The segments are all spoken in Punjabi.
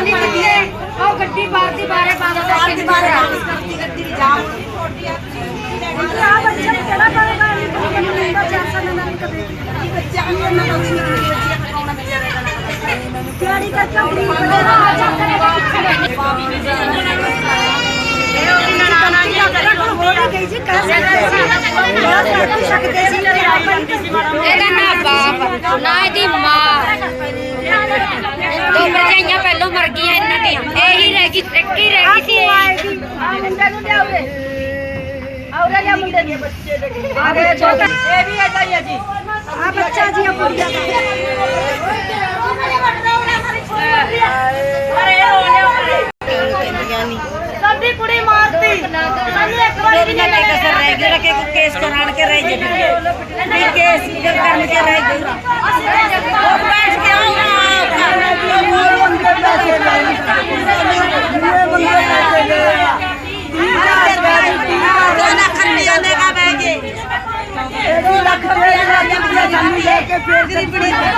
ਪਾਰਟੀ ਬਾਰੇ ਬਾਰੇ ਪਾਰਟੀ ਬਾਰੇ ਕਾਂਗਰਸ ਕਰਦੀ ਗੱਡੀ ਦੀ ਜਾਮ ਆ ਬੱਚੇ ਨੂੰ ਕਿਹੜਾ ਪਾਏਗਾ ਮੈਨੂੰ ਨਹੀਂ ਤਾਂ ਚਾਂਸਾ ਨਾ ਨਾਲ ਕਦੇ। ਬੱਚਾ ਉਹਨਾਂ ਨੂੰ ਵੀ ਨਹੀਂ ਬੱਚੇ ਵਿਚਾਰੇ ਦਾ ਤਿਆਰੀ ਕਰਤਾ ਗਰੀਬ ਬੜਾ ਆ? ਜਾ ਕਰੇਗਾ ਕਿੱਥੇ ਇਹ ਉਹਦੀ ਨਨਾਣਾ ਜੀ ਹੋ ਗਈ ਜੀ ਸਕਦੇ ਕਰ ਸਕਦੇ ਸੀ। ਤੇ ਆਪਾਂ ਇਹਦਾ ਨਾ ਬਾਪ ਨਾ ਇਹਦੀ ਮਾਂ ਰਹਿ ਗਈ ਇੱਕ ਹੀ ਰਹਿ ਗਈ? ਸੀ? ਇਹ। ਆ ਮੁੰਡੇ ਨੂੰ ਲਿਆਓ ਰੇ ਆਉਰੇ ਲਿਆ ਮੁੰਡੇ ਨੂੰ। ਬੱਚੇ ਦੇ ਆ ਗਏ ਛੋਟਾ ਇਹ ਵੀ ਐਦਾਂ ਹੀ ਆ ਜੀ। ਆ ਬੱਚਾ ਜੀ ਕੁੜੀਆਂ ਦਾ। ਕਹਿੰਦੀਆਂ ਨਹੀਂ ਸਾਡੀ ਕੁੜੀ ਮਾਰਤੀ। ਸਾਨੂੰ ਇੱਕ ਵਾਰ ਵੀ ਨਹੀਂ ਲੱਗਾ ਸਰ ਰਹਿ ਜਿਹੜਾ ਕਿ ਕੇਸ ਕਰਾਣ ਕੇ ਰਹਿ ਜੇ ਵੀ ਕੇਸ ਕਰ ਕਰਨ ਕੇ ਰਹਿ ਜੇ ਅਸੀਂ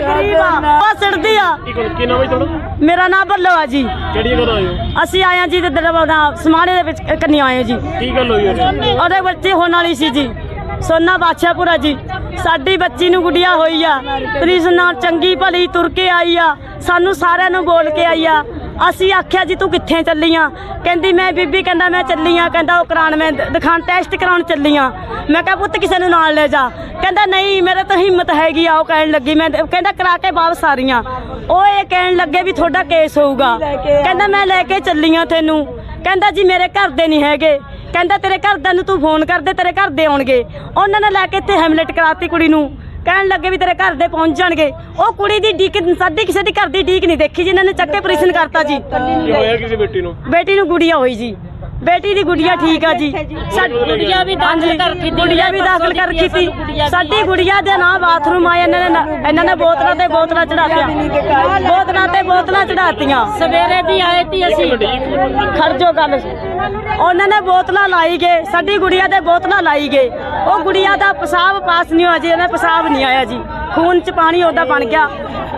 ਸਾਡੇ ਗਰੀਬ ਆ। ਉਹ ਸਿੜਦੀ ਆ। ਕੀ ਕੋਲ ਕੀ ਨਾਮ ਹੈ ਤੁਹਾਡਾ? ਮੇਰਾ ਨਾਮ ਭੱਲੋ ਆ ਜੀ। ਕਿਹੜੀ ਜਗ੍ਹਾ ਤੋਂ ਆਏ ਹੋ? ਅਸੀਂ ਆਏ ਆ ਜੀ ਤੇ ਦਰਵਾਜ਼ਾ ਸਮਾਣੇ ਦੇ ਵਿੱਚ ਕੰਨੀ ਆਏ ਹਾਂ ਜੀ। ਕੀ ਗੱਲ ਹੋਈ ਉਹਦੇ ਉਹਦੇ ਬੱਚੇ ਹੋਣ ਵਾਲੀ ਸੀ ਜੀ। ਸੋਨਾ ਬਾਦਸ਼ਾਹਪੁਰਾ ਜੀ। ਸਾਡੀ ਬੱਚੀ ਨੂੰ ਗੁੱਡੀਆਂ ਹੋਈ ਆ। ਪ੍ਰੀਸ ਨਾਲ ਚੰਗੀ ਭਲੀ ਤੁਰ ਕੇ ਆਈ ਆ। ਸਾਨੂੰ ਸਾਰਿਆਂ ਨੂੰ ਬੋਲ ਕੇ ਆਈ ਆ। ਅਸੀਂ ਆਖਿਆ ਜੀ, ਤੂੰ ਕਿੱਥੇ ਚੱਲੀ ਆ? ਕਹਿੰਦੀ, ਮੈਂ ਬੀਬੀ, ਕਹਿੰਦਾ ਮੈਂ ਚੱਲੀ ਆ। ਕਹਿੰਦਾ, ਉਹ ਕਰਾਉਣ, ਮੈਂ ਦ- ਦਿਖਾਣ ਟੈਸਟ ਕਰਾਉਣ ਚੱਲੀ ਆ। ਮੈਂ ਕਿਹਾ, ਪੁੱਤ, ਕਿਸੇ ਨੂੰ ਨਾਲ ਲੈ ਜਾ। ਕਹਿੰਦਾ, ਨਹੀਂ, ਮੇਰੇ ਤਾਂ ਹਿੰਮਤ ਹੈਗੀ ਆ। ਉਹ ਕਹਿਣ ਲੱਗੀ, ਮੈਂ ਕਹਿੰਦਾ, ਕਰਾ ਕੇ ਵਾਪਸ ਆ ਰਹੀ ਉਹ ਇਹ ਕਹਿਣ ਲੱਗੇ ਵੀ ਤੁਹਾਡਾ ਕੇਸ ਹੋਊਗਾ। ਕਹਿੰਦਾ, ਮੈਂ ਲੈ ਕੇ ਚੱਲੀ ਆ ਤੈਨੂੰ। ਕਹਿੰਦਾ, ਜੀ, ਮੇਰੇ ਘਰ ਦੇ ਨਹੀਂ ਹੈਗੇ। ਕਹਿੰਦਾ ਤੇਰੇ ਘਰਦਿਆਂ ਨੂੰ ਤੂੰ ਫੋਨ ਕਰ ਦੇ ਤੇਰੇ ਘਰ ਦੇ ਆਉਣਗੇ। ਉਹਨਾਂ ਨੇ ਲੈ ਕੇ ਇੱਥੇ ਹੈਮਲੇਟ ਕਰਾਤੀ ਕੁੜੀ ਨੂੰ। ਕਹਿਣ ਲੱਗੇ ਵੀ ਤੇਰੇ ਘਰ ਦੇ ਪਹੁੰਚ ਜਾਣਗੇ। ਉਹ ਕੁੜੀ ਦੀ ਡੀਕ ਸਾਡੀ ਕਿਸੇ ਦੀ ਘਰ ਦੀ ਡੀਕ ਨਹੀਂ ਦੇਖੀ ਜਿਨ੍ਹਾਂ ਨੇ ਚੱਕੇ ਆਪਰੇਸ਼ਨ ਕਰਤਾ ਜੀ। ਕੀ ਹੋਇਆ ਕਿਸੇ ਬੇਟੀ ਨੂੰ? ਬੇਟੀ ਨੂੰ ਗੁੜੀਆ ਹੋਈ ਜੀ। ਬੇਟੀ ਦੀ ਗੁੜੀਆ ਠੀਕ ਆ ਜੀ। ਸਾਡੀ ਗੁੜੀਆ ਵੀ ਦਾਖਲ ਕਰ ਕੀਤੀ ਗੁੜੀਆ ਵੀ ਦਾਖਲ ਕਰ ਕੀਤੀ। ਸਾਡੀ ਗੁੜੀਆ ਦੇ ਨਾਂ ਬਾਥਰੂਮ ਆਏ ਇਹਨਾਂ ਨੇ ਇਹਨਾਂ ਨੇ ਬੋਤਲਾਂ ਤੇ ਬੋਤਲਾਂ ਚੜਾਤੀਆਂ ਬੋਤਲਾਂ ਤੇ ਬੋਤਲਾਂ ਚੜਾਤੀਆਂ ਸਵੇਰੇ ਵੀ ਆਏ ਤੀ ਅਸੀਂ। ਖੜ ਜੋ ਗੱਲ। ਉਹਨਾਂ ਨੇ ਬੋਤਲਾਂ ਲਾਈ ਗਏ। ਸਾਡੀ ਗੁੜੀਆ ਦੇ ਬੋਤਲਾਂ ਲਾਈ ਗਏ। ਉਹ ਗੁੜੀਆ ਦਾ ਪਿਸ਼ਾਬ ਪਾਸ ਨਹੀਂ ਹੋਇਆ ਜੀ ਇਹਨੇ ਪਿਸ਼ਾਬ ਨਹੀਂ ਆਇਆ ਜੀ। ਖੂਨ ਚ ਪਾਣੀ ਉਹਦਾ ਬਣ ਗਿਆ।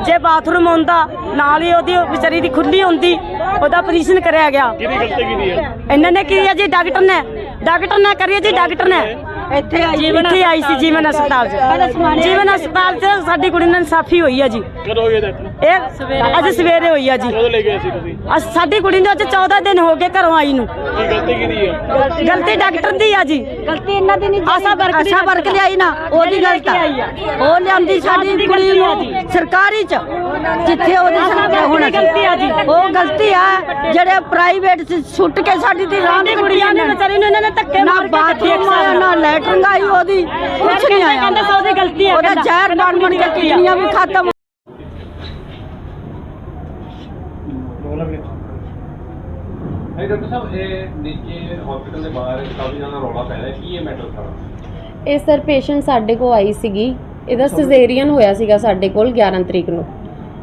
ਜੇ ਬਾਥਰੂਮ ਆਉਂਦਾ ਨਾਲ ਹੀ ਉਹਦੀ ਵਿਚਾਰੀ ਦੀ ਖੁੱਲੀ ਹੁੰਦੀ ਉਹਦਾ ਆਪਰੇਸ਼ਨ ਕਰਿਆ ਗਿਆ। ਕਿਹਦੀ ਗਲਤੀ ਕੀਤੀ ਹੈ? ਇਹਨਾਂ ਨੇ ਕੀ ਹੈ ਜੀ ਡਾਕਟਰ ਨੇ ਡਾਕਟਰ ਨੇ ਕਰੀ ਜੀ ਡਾਕਟਰ ਨੇ। ਇੱਥੇ ਆਈ ਇੱਥੇ ਆਈ ਸੀ ਜੀਵਨ ਹਸਪਤਾਲ 'ਚ। ਜੀਵਨ ਹਸਪਤਾਲ 'ਚ ਸਾਡੀ ਕੁੜੀ ਨਾਲ ਇਨਸਾਫੀ ਹੋਈ ਹੈ ਜੀ। ਕਦੋਂ ਹੋਈ ਇਹ ਡੈਥ ਇਹ ਅੱਜ ਸਵੇਰੇ ਹੋਈ ਆ ਜੀ। ਕਦੋਂ ਲੈ ਗਏ ਸੀ ਤੁਸੀਂ? ਅੱਜ ਸਾਡੀ ਕੁੜੀ ਨੂੰ ਅੱਜ 14 ਦਿਨ ਹੋ ਗਏ ਘਰੋਂ ਆਈ ਨੂੰ। ਕੀ ਗਲਤੀ ਕੀਤੀ ਹੈ ਗਲਤੀ ਡਾਕਟਰ ਦੀ ਆ ਜੀ। ਗਲਤੀ ਇਹਨਾਂ ਦੀ ਨਹੀਂ ਆਸਾ ਵਰਕ ਦੀ ਆਸਾ ਵਰਕ ਲਿਆਈ ਨਾ ਉਹਦੀ ਗਲਤ ਆ। ਉਹ ਲਿਆਂਦੀ ਸਾਡੀ ਕੁੜੀ ਨੂੰ ਸਰਕਾਰੀ ਚ ਜਿੱਥੇ ਉਹਦੀ ਸਰਕਾਰ ਹੋਣਾ ਗਲਤੀ ਆ ਜੀ। ਉਹ ਗਲਤੀ ਆ ਜਿਹੜੇ ਪ੍ਰਾਈਵੇਟ ਚ ਛੁੱਟ ਕੇ ਸਾਡੀ ਦੀ ਰਾਮ ਕੁੜੀਆਂ ਨੇ ਵਿਚਾਰੀ ਨੂੰ ਇਹਨਾਂ ਨੇ ਧੱਕੇ ਮਾਰ ਕੇ ਬਾਥਰੂਮ ਆਇਆ ਨਾ ਲੈਟਰਿੰਗ ਆਈ ਉਹਦੀ ਕੁਛ ਨਹੀਂ ਆਇਆ ਕਹਿੰਦਾ ਉਹਦੀ ਗਲਤੀ ਆ ਉਹਦਾ ਜ਼ਹਿਰ ਬਣ ਬਣ ਕੇ ਕਿਡਨੀਆਂ ਵੀ ਖਤਮ। ਹੈ ਡਾਕਟਰ ਸਾਹਿਬ ਇਹ ਨੀਚੇ ਹਸਪੀਟਲ ਦੇ ਬਾਹਰ ਕਾਫੀ ਜ਼ਿਆਦਾ ਰੌਲਾ ਪੈ ਰਿਹਾ। ਕੀ ਇਹ ਮੈਟਰ ਸਾਰਾ ਇਹ ਸਰ ਪੇਸ਼ੈਂਟ ਸਾਡੇ ਕੋਲ ਆਈ ਸੀਗੀ। ਇਹਦਾ ਸਿਜ਼ੇਰੀਅਨ ਹੋਇਆ ਸੀਗਾ ਸਾਡੇ ਕੋਲ 11 ਤਰੀਕ ਨੂੰ।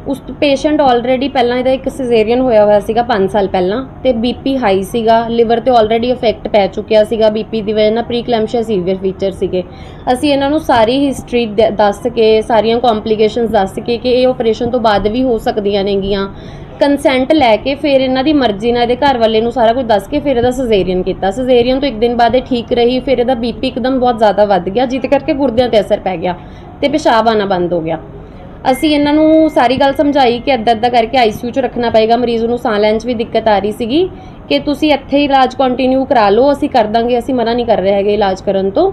ਉਸ ਪੇਸ਼ੈਂਟ ਆਲਰੇਡੀ ਪਹਿਲਾਂ ਇਹਦਾ ਇੱਕ ਸਿਜ਼ੇਰੀਅਨ ਹੋਇਆ ਹੋਇਆ ਸੀਗਾ 5 ਸਾਲ ਪਹਿਲਾਂ ਤੇ ਬੀਪੀ ਹਾਈ ਸੀਗਾ ਲਿਵਰ ਤੇ ਆਲਰੇਡੀ ਇਫੈਕਟ ਪੈ ਚੁੱਕਿਆ ਸੀਗਾ ਬੀਪੀ ਦੀ ਵਜ੍ਹਾ ਨਾਲ ਪ੍ਰੀਕਲੈਮਸ਼ੀਆ ਸੀਵੀਅਰ ਫੀਚਰ ਸੀਗੇ। ਅਸੀਂ ਇਹਨਾਂ ਨੂੰ ਸਾਰੀ ਹਿਸਟਰੀ ਦੱਸ ਕੇ, ਸਾਰੀਆਂ ਕੰਪਲਿਕੇਸ਼ਨਸ ਦੱਸ ਕੇ ਕਿ ਇਹ ਆਪਰੇਸ਼ਨ ਤੋਂ ਬਾਅਦ ਵੀ ਹੋ ਸਕਦੀਆਂ ਨੇਗੀਆਂ। ਕੰਸੈਂਟ ਲੈ ਕੇ ਫਿਰ ਇਹਨਾਂ ਦੀ ਮਰਜ਼ੀ ਨਾਲ ਇਹਦੇ ਘਰ ਵਾਲੇ ਨੂੰ ਸਾਰਾ ਕੁਝ ਦੱਸ ਕੇ ਫਿਰ ਇਹਦਾ ਸਿਜ਼ੇਰੀਅਨ ਕੀਤਾ। ਸਿਜ਼ੇਰੀਅਨ ਤੋਂ ਇੱਕ ਦਿਨ ਬਾਅਦ ਇਹ ਠੀਕ ਰਹੀ, ਫਿਰ ਇਹਦਾ ਬੀਪੀ ਇੱਕਦਮ ਬਹੁਤ ਜ਼ਿਆਦਾ ਵੱਧ ਗਿਆ, ਜਿਹਦੇ ਕਰਕੇ ਗੁਰਦਿਆਂ ਤੇ ਅਸਰ ਪੈ ਗਿਆ ਤੇ ਪਿਸ਼ਾਬ ਆਣਾ ਬੰਦ ਹੋ ਗਿਆ। ਅਸੀਂ ਇਹਨਾਂ ਨੂੰ ਸਾਰੀ ਗੱਲ ਸਮਝਾਈ ਕਿ ਅੱਧਾ ਅੱਧਾ ਕਰਕੇ ਆਈਸੀਯੂ 'ਚ ਰੱਖਣਾ ਪਏਗਾ, ਮਰੀਜ਼ ਨੂੰ ਸਾਹ ਲੈਣ 'ਚ ਵੀ ਦਿੱਕਤ ਆ ਰਹੀ ਸੀਗੀ ਕਿ ਤੁਸੀਂ ਇੱਥੇ ਹੀ ਇਲਾਜ ਕੰਟੀਨਿਊ ਕਰਾ ਲਓ, ਅਸੀਂ ਕਰ ਦਾਂਗੇ, ਅਸੀਂ ਮਨਾ ਨਹੀਂ ਕਰ ਰਹੇ ਹੈਗੇ ਇਲਾਜ ਕਰਨ ਤੋਂ।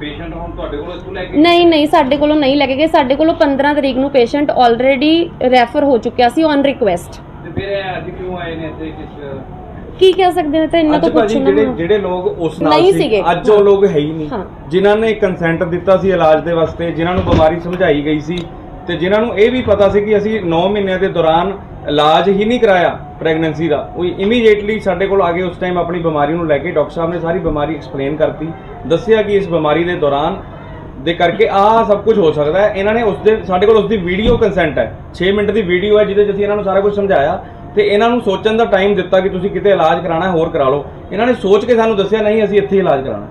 ਪੇਸ਼ੈਂਟ ਹੁਣ ਤੁਹਾਡੇ ਕੋਲ ਇੱਥੋਂ ਲੈ ਕੇ ਨਹੀਂ ਨਹੀਂ ਸਾਡੇ ਕੋਲੋਂ ਨਹੀਂ ਲੈ ਕੇ ਗਏ ਸਾਡੇ ਕੋਲੋਂ 15 ਤਰੀਕ ਨੂੰ ਪੇਸ਼ੈਂਟ ਆਲਰੇਡੀ ਰੈਫਰ ਹੋ ਚੁੱਕਿਆ ਸੀ ਔਨ ਰਿਕੁਐਸਟ ਤੇ ਫਿਰ ਇਹ ਅੱਜ ਕਿਉਂ ਆਏ ਨੇ ਇੱਥੇ ਕਿਸ ਕੀ ਕਹਿ ਸਕਦੇ ਨੇ ਤਾਂ ਇਹਨਾਂ ਅੱਜ ਤੋਂ ਭਾਜੀ ਪੁੱਛਣਾ ਜਿਹੜੇ। ਜਿਹੜੇ ਲੋਕ ਉਸ ਨਾਲ ਨਹੀਂ ਸੀ ਸੀਗੇ। ਅੱਜ ਉਹ ਲੋਕ ਹੈ ਹੀ ਨਹੀਂ ਹਾਂ। ਜਿਨ੍ਹਾਂ ਨੇ ਕੰਸੈਂਟ ਦਿੱਤਾ ਸੀ ਇਲਾਜ ਦੇ ਵਾਸਤੇ ਜਿਨ੍ਹਾਂ ਨੂੰ ਬਿਮਾਰੀ ਸਮਝਾਈ ਗਈ ਸੀ ਤੇ ਜਿਨ੍ਹਾਂ ਨੂੰ ਇਹ ਵੀ ਪਤਾ ਸੀ ਕਿ ਅਸੀਂ 9 ਮਹੀਨਿਆਂ ਦੇ ਦੌਰਾਨ ਇਲਾਜ ਹੀ ਨਹੀਂ ਕਰਾਇਆ ਪ੍ਰੈਗਨੈਂਸੀ ਦਾ। ਉਹ ਇਮੀਡੀਏਟਲੀ ਸਾਡੇ ਕੋਲ ਆ ਕੇ ਉਸ ਟਾਈਮ ਆਪਣੀ ਬਿਮਾਰੀ ਨੂੰ ਲੈ ਕੇ ਡਾਕਟਰ ਸਾਹਿਬ ਨੇ ਸਾਰੀ ਬਿਮਾਰੀ ਐਕਸਪਲੇਨ ਕਰਤੀ। ਦੱਸਿਆ ਕਿ ਇਸ ਬਿਮਾਰੀ ਦੇ ਦੌਰਾਨ ਦੇ ਕਰਕੇ ਆਹ ਸਭ ਕੁਝ ਹੋ ਸਕਦਾ ਹੈ। ਇਹਨਾਂ ਨੇ ਉਸ ਦੇ ਸਾਡੇ ਕੋਲ ਉਸ ਦੀ ਵੀਡੀਓ ਕੰਸੈਂਟ ਹੈ। 6 ਮਿੰਟ ਦੀ ਵੀਡੀਓ ਹੈ ਜਿਹਦੇ 'ਚ ਅਸੀਂ ਇਹਨਾਂ ਨੂੰ ਸਾਰਾ ਕੁਝ ਸਮਝਾਇਆ। ਤੇ ਇਹਨਾਂ ਨੂੰ ਸੋਚਣ ਦਾ ਟਾਈਮ ਦਿੱਤਾ ਕਿ ਤੁਸੀਂ ਕਿਤੇ ਇਲਾਜ ਕਰਾਣਾ ਹੋਰ ਕਰਾ ਲਓ। ਇਹਨਾਂ ਨੇ ਸੋਚ ਕੇ ਸਾਨੂੰ ਦੱਸਿਆ, ਨਹੀਂ, ਅਸੀਂ ਇੱਥੇ ਹੀ ਇਲਾਜ ਕਰਾਣਾ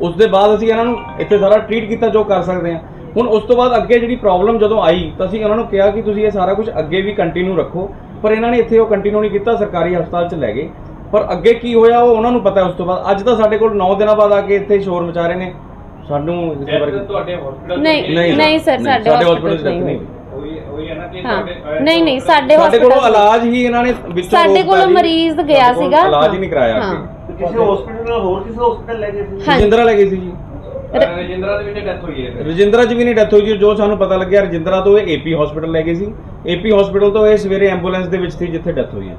ਉਸ ਦੇ ਬਾਅਦ ਅਸੀਂ ਇਹਨਾਂ ਨੂੰ ਇੱਥੇ ਸਾਰਾ ਟ੍ਰੀਟ ਕੀਤਾ ਜੋ ਕਰ ਸਕਦੇ ਹਾਂ। ਹੁਣ ਉਸ ਤੋਂ ਬਾਅਦ ਅੱਗੇ ਜਿਹੜੀ ਪ੍ਰੋਬਲਮ ਜਦੋਂ ਆਈ, ਤਾਂ ਅਸੀਂ ਉਹਨਾਂ ਨੂੰ ਕਿਹਾ ਕਿ ਤੁਸੀਂ ਇਹ ਸਾਰਾ ਕੁਝ ਅੱਗੇ ਵੀ ਕੰਟੀਨਿਊ ਰੱਖੋ। ਪਰ ਇਹਨਾਂ ਨੇ ਇੱਥੇ ਉਹ ਕੰਟੀਨਿਊ ਨਹੀਂ ਕੀਤਾ ਸਰਕਾਰੀ ਹਸਪਤਾਲ 'ਚ ਲੈ ਗਏ। ਪਰ ਅੱਗੇ ਕੀ ਹੋਇਆ ਉਹ ਉਹਨਾਂ ਨੂੰ ਪਤਾ ਉਸ ਤੋਂ ਬਾਅਦ। ਅੱਜ ਤਾਂ ਸਾਡੇ ਕੋਲ 9 ਦਿਨਾਂ ਬਾਅਦ ਆ ਕੇ ਇੱਥੇ ਸ਼ੋਰ ਮਚਾ ਰਹੇ ਨੇ। ਸਾਨੂੰ ਇਸ ਬਾਰੇ ਤੁਹਾਡੇ ਹਸਪੀਟਲ ਨਹੀਂ ਨਹੀਂ ਨਹੀਂ ਸਰ ਸਾਡੇ ਹਸਪੀਟਲ 'ਚ ਨਹੀਂ ਨਹੀਂ ਹੋਈ ਨਹੀਂ ਨਹੀਂ ਸਾਡੇ ਸਾਡੇ ਕੋਲੋਂ ਇਲਾਜ ਹੀ ਇਹਨਾਂ ਨੇ ਵਿੱਚੋਂ ਸਾਡੇ ਕੋਲੋਂ। ਮਰੀਜ਼ ਗਿਆ ਸੀਗਾ। ਇਲਾਜ ਹੀ ਨਹੀਂ ਕਰਾਇਆ ਕਿਸੇ ਹਸਪੀਟਲ ਨਾਲ ਹੋਰ ਕਿਸੇ ਹਸਪੀਟਲ ਲੈ ਗਏ ਸੀ? ਹਾਂਜੀ। ਰਜਿੰਦਰਾ ਲੈ ਗਈ ਸੀ ਜੀ। ਰਜਿੰਦਰਾ ਦੇ ਵਿੱਚ ਡੈਥ ਹੋਈ ਹੈ ਰਜਿੰਦਰਾ ਚ ਵੀ ਨਹੀਂ ਡੈਥ ਹੋਈ ਜੀ ਜੋ ਸਾਨੂੰ ਪਤਾ ਲੱਗਿਆ ਰਜਿੰਦਰਾ ਤੋਂ ਇਹ ਏਪੀ ਹਸਪੀਟਲ ਲੈ ਗਏ ਸੀ। ਏਪੀ ਹਸਪੀਟਲ ਤੋਂ ਇਹ ਸਵੇਰੇ ਐਂਬੂਲੈਂਸ ਦੇ ਵਿੱਚ ਸੀ ਜਿੱਥੇ ਡੈਥ ਹੋਈ ਹੈ।